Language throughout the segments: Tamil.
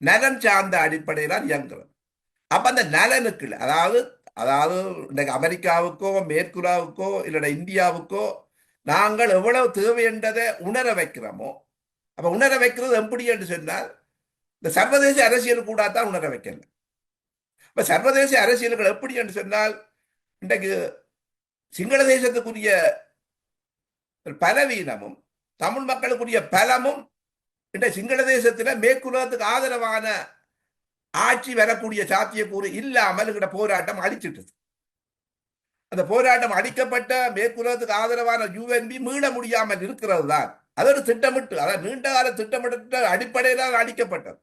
நலன் சார்ந்த அடிப்படையில் தான் இயங்குறது. அப்ப அந்த நலனுக்கு அதாவது அதாவது இன்றைக்கு அமெரிக்காவுக்கோ மேற்குலாவுக்கோ இல்லைன்னா இந்தியாவுக்கோ நாங்கள் எவ்வளவு தேவை என்றதை உணர வைக்கிறோமோ அப்ப உணர வைக்கிறது எப்படி என்று சொன்னால் இந்த சர்வதேச அரசியல் கூட தான் உணர வைக்கல. இப்ப சர்வதேச அரசியல்கள் எப்படி என்று சொன்னால் இன்றைக்கு சிங்கள தேசத்துக்குரிய பலவீனமும் தமிழ் மக்களுக்குரிய பலமும் இன்றைய சிங்கள தேசத்துல மேற்குலகத்துக்கு ஆதரவான ஆட்சி வரக்கூடிய சாத்தியக்கூறு இல்லாமல் இங்கிட்ட போராட்டம் அடிச்சிட்டது அந்த போராட்டம் அழிக்கப்பட்ட மேற்குலகத்துக்கு ஆதரவான யூஎன்பி மீள முடியாமல் இருக்கிறது தான் அது ஒரு திட்டமிட்டு அதாவது நீண்ட கால திட்டமிட்ட அடிப்படையில் அழிக்கப்பட்டது.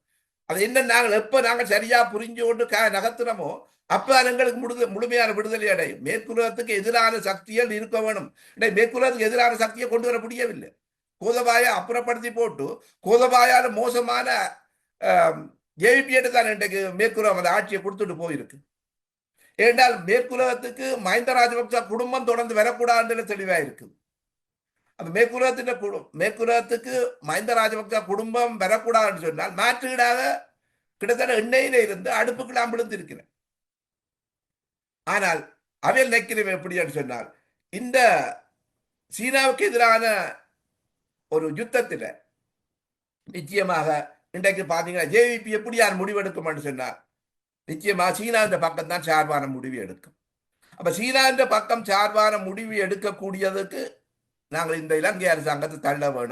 அது என்ன நாங்கள் எப்ப நாங்கள் சரியா புரிஞ்சு கொண்டு க- நகர்த்துறோமோ அப்ப எங்களுக்கு முழு முழுமையான விடுதலை அடையும். மேற்குலகத்துக்கு எதிரான சக்திகள் இருக்க வேணும். மேற்குலகத்துக்கு எதிரான சக்தியை கொண்டு வர முடியவில்லை. கோதபாயை அப்புறப்படுத்தி போட்டு கோதபாயால மோசமான ஏவிபியிட்ட தான் இன்றைக்கு மேற்குலகம் அந்த ஆட்சியை கொடுத்துட்டு போயிருக்கு. ஏனென்றால் மேற்குலகத்துக்கு மஹிந்த ராஜபக்ச குடும்பம் தொடர்ந்து வரக்கூடாதுன்னு தெளிவாக இருக்குது. அந்த மேற்குலகத்தின் குடு மேற்குலகத்துக்கு மஹிந்த ராஜபக்ச குடும்பம் வரக்கூடாதுன்னு சொன்னால் மாற்றீடாக கிட்டத்தட்ட எண்ணெயில இருந்து அடுப்புக்குள்ள அம்பிழுந்து இருக்கிறேன். ஆனால் அவையில் நினைக்கிறவன் எப்படின்னு சொன்னால் இந்த சீனாவுக்கு எதிரான ஒரு யுத்தத்தில் நிச்சயமாக இன்றைக்கு பார்த்தீங்கன்னா ஜேவிபி எப்படி யார் முடிவெடுக்கும்னு சொன்னார் நிச்சயமா சீனா இந்த பக்கம் தான் சார்பான முடிவு எடுக்கும். அப்ப சீனா இந்த பக்கம் சார்பான முடிவு எடுக்கக்கூடியதுக்கு நாங்கள் இந்த இலங்கை அரசாங்கத்தை தள்ள வேணும்.